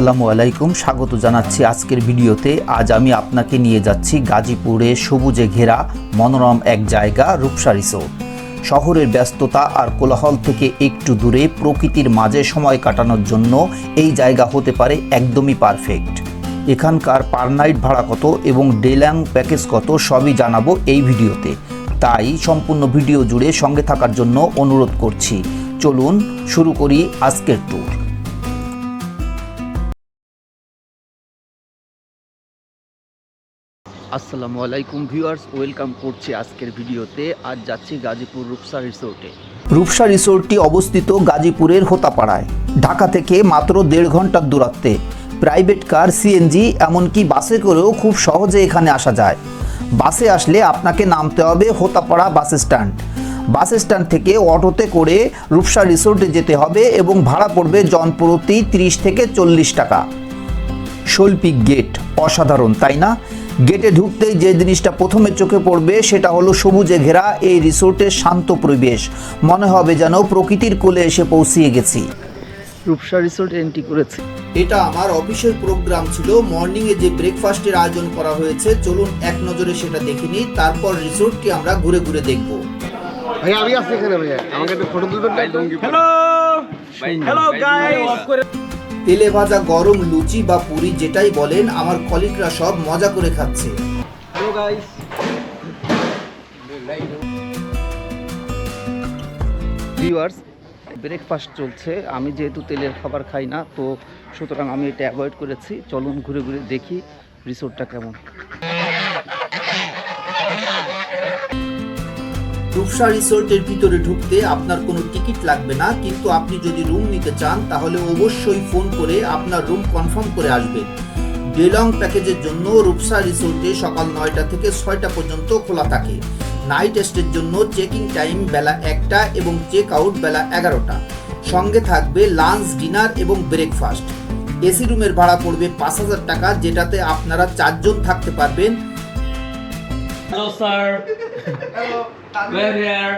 আসসালামু আলাইকুম, স্বাগত জানাচ্ছি আজকের ভিডিওতে। আজ আমি আপনাকে নিয়ে যাচ্ছি গাজীপুরে সবুজে ঘেরা মনোরম এক জায়গা, রূপসা রিসোর্ট। শহরের ব্যস্ততা আর কোলাহল থেকে একটু দূরে প্রকৃতির মাঝে সময় কাটানোর জন্য এই জায়গা হতে পারে একদমই পারফেক্ট। এখানকার পার নাইট ভাড়া কত এবং ডেল্যাং প্যাকেজ কত সবই জানাব এই ভিডিওতে। তাই সম্পূর্ণ ভিডিও জুড়ে সঙ্গে থাকার জন্য অনুরোধ করছি। চলুন শুরু করি আজকের ট্যুর আসসালামু আলাইকুম ভিউয়ার্স, ওয়েলকাম করছি আজকের ভিডিওতে। আজ যাচ্ছি গাজীপুর রূপসা রিসোর্টে। রূপসা রিসোর্টটি অবস্থিত গাজীপুরের হোতাপাড়ায়। ঢাকা থেকে মাত্র দেড় ঘণ্টার দূরত্বে। প্রাইভেট কার সিএনজি এমনকি বাসে করেও খুব সহজে এখানে আসা যায়। বাসে আসলে আপনাকে নামতে হবে Hotapara bus stand. Bus stand থেকে অটোতে করে রূপসা রিসোর্টে যেতে হবে এবং ভাড়া পড়বে জনপ্রতি তিরিশ থেকে চল্লিশ টাকা। শৈল্পিক গেট অসাধারণ, তাই না? গেটে ঢুকতেই যে জিনিসটা প্রথমে চোখে পড়বে সেটা হলো সবুজে ঘেরা এই রিসোর্টের শান্ত পরিবেশ। মনে হবে যেন প্রকৃতির কোলে এসে পৌঁছিয়ে গেছি। রূপসা রিসোর্ট এন্ট্রি করেছে। এটা আমার অফিসের প্রোগ্রাম ছিল। মর্নিং এ যে ব্রেকফাস্টের আয়োজন করা হয়েছে চলুন এক নজরে সেটা দেখে নিই। তারপর রিসোর্টটি আমরা ঘুরে ঘুরে দেখব। ভাইয়া আমি আছি এখানে ভাইয়া আমাকে একটু ফটো তুলবেন হ্যালো হ্যালো গাইস তেলে ভাজা গরম লুচি বা পুরি যেটাই বলেন আমার কলিকরা সব মজা করে খাচ্ছে। হ্যালো গাইস ভিউয়ার্স ব্রেকফাস্ট চলছে। আমি যেহেতু তেলের খাবার খাই না তো সুতরাং আমি এটা অ্যাভয়েড করেছি। চলুন ঘুরে ঘুরে দেখি রিসোর্টটা কেমন। রূপসা রিসোর্টের ভিতরে ঢুকতে আপনার কোনো টিকিট লাগবে না, কিন্তু আপনি যদি রুম নিতে চান, তাহলে অবশ্যই ফোন করে আপনার রুম কনফার্ম করে আসবেন ডেলং প্যাকেজের জন্য রূপসা রিসোর্টে সকাল নয়টা থেকে ছয়টা পর্যন্ত খোলা থাকে। নাইট স্টের জন্য চেকিং টাইম বেলা একটা এবং চেক আউট বেলা এগারোটা। সঙ্গে থাকবে লাঞ্চ, ডিনার এবং ব্রেকফাস্ট। এসি রুমের ভাড়া পড়বে পাঁচ হাজার টাকা, যেটাতে আপনারা চারজন থাকতে পারবেন। হ্যালো স্যার ওয়ের হিয়ার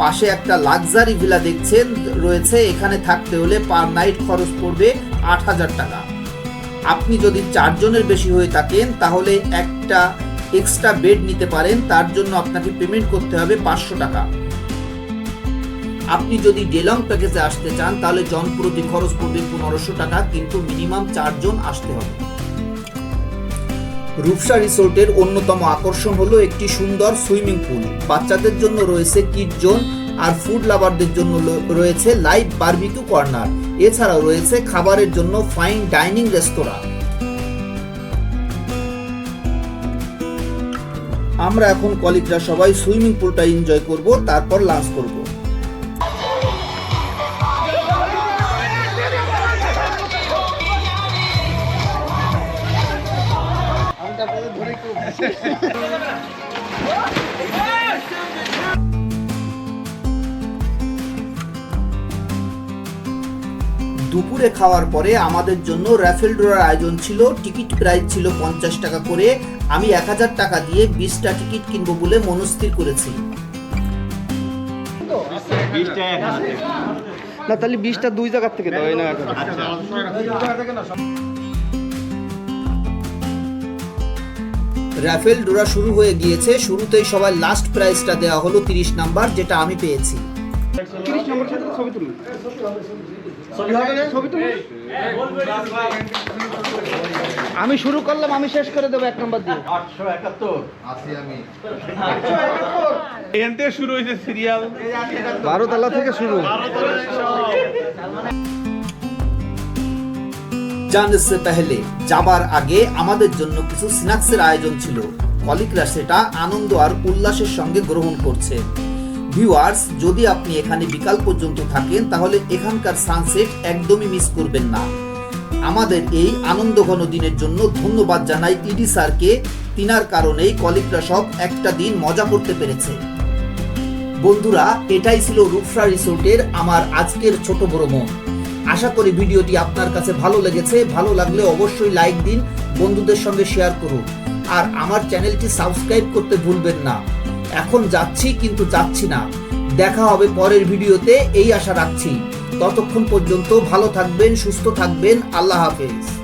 পাশে একটা লাক্সারি ভিলা দেখছেন রয়েছে এখানে থাকতে হলে পার নাইট খরচ পড়বে আট হাজার টাকা। আপনি যদি চারজনের বেশি হয়ে থাকেন তাহলে একটা এক্সট্রা বেড নিতে পারেন তার জন্য আপনাকে পেমেন্ট করতে হবে পাঁচশো টাকা। আপনি যদি ডেলং প্যাকেজে আসতে চান তাহলে জন প্রতি খরচ পড়বে পনেরোশো টাকা কিন্তু মিনিমাম চারজন আসতে হবে। রূপসা রিসোর্টের অন্যতম আকর্ষণ হলো একটি সুন্দর সুইমিং পুল। বাচ্চাদের জন্য রয়েছে কিড জোন আর ফুড লাভারদের জন্য রয়েছে লাইভ বারবিকিউ কর্নার। এছাড়াও রয়েছে খাবারের জন্য ফাইন ডাইনিং রেস্তোরাঁ। আমরা এখন কলিগরা সবাই সুইমিং পুলটা এনজয় করব, তারপর লাঞ্চ করব। দুপুরে খাওয়ার পরে আমাদের জন্য র্যাফেল ড্রয়ার আয়োজন ছিল। টিকিট প্রাইস ছিল পঞ্চাশ টাকা করে। আমি এক হাজার টাকা দিয়ে বিশটা টিকিট কিনবো বলে মনস্থির করেছি। না তাহলে বিশটা দুই জায়গার থেকে দেওয়া না র্যাফেল ডোরা শুরু হয়ে গিয়েছে। শুরুতেই সবাই লাস্ট প্রাইসটা দেওয়া হলো তিরিশ নাম্বার যেটা আমি পেয়েছি। আমি শুরু করলাম আমি শেষ করে দেবো এক নম্বর দিয়ে। এখান থেকে শুরু হয়েছে সিরিয়াল বারো তলা থেকে শুরু। জানতে সে যাবার আগে আমাদের জন্য কিছু স্ন্যাক্সের আয়োজন ছিল। কলিকরা সেটা আনন্দ আর উল্লাসের সঙ্গে গ্রহণ করছে। ভিউয়ার্স, যদি আপনি এখানে বিকাল পর্যন্ত থাকেন, তাহলে এখানকার সানসেট একদমই মিস করবেন না। আমাদের এই আনন্দ ঘন দিনের জন্য ধন্যবাদ জানাই ইডি স্যারকে। তিনার কারণেই কলিকরা সব একটা দিন মজা করতে পেরেছে। বন্ধুরা, এটাই ছিল রূপসা রিসোর্টের আমার আজকের ছোট মন। আশা করি ভিডিওটি আপনার কাছে ভালো লেগেছে। ভালো লাগলে অবশ্যই লাইক দিন, বন্ধুদের সঙ্গে শেয়ার করুন। আর আমার চ্যানেলটি সাবস্ক্রাইব করতে ভুলবেন না। এখন যাচ্ছি, কিন্তু যাচ্ছি না। দেখা হবে পরের ভিডিওতে, এই আশা রাখছি। ততক্ষণ পর্যন্ত ভালো থাকবেন, সুস্থ থাকবেন, আল্লাহ হাফেজ।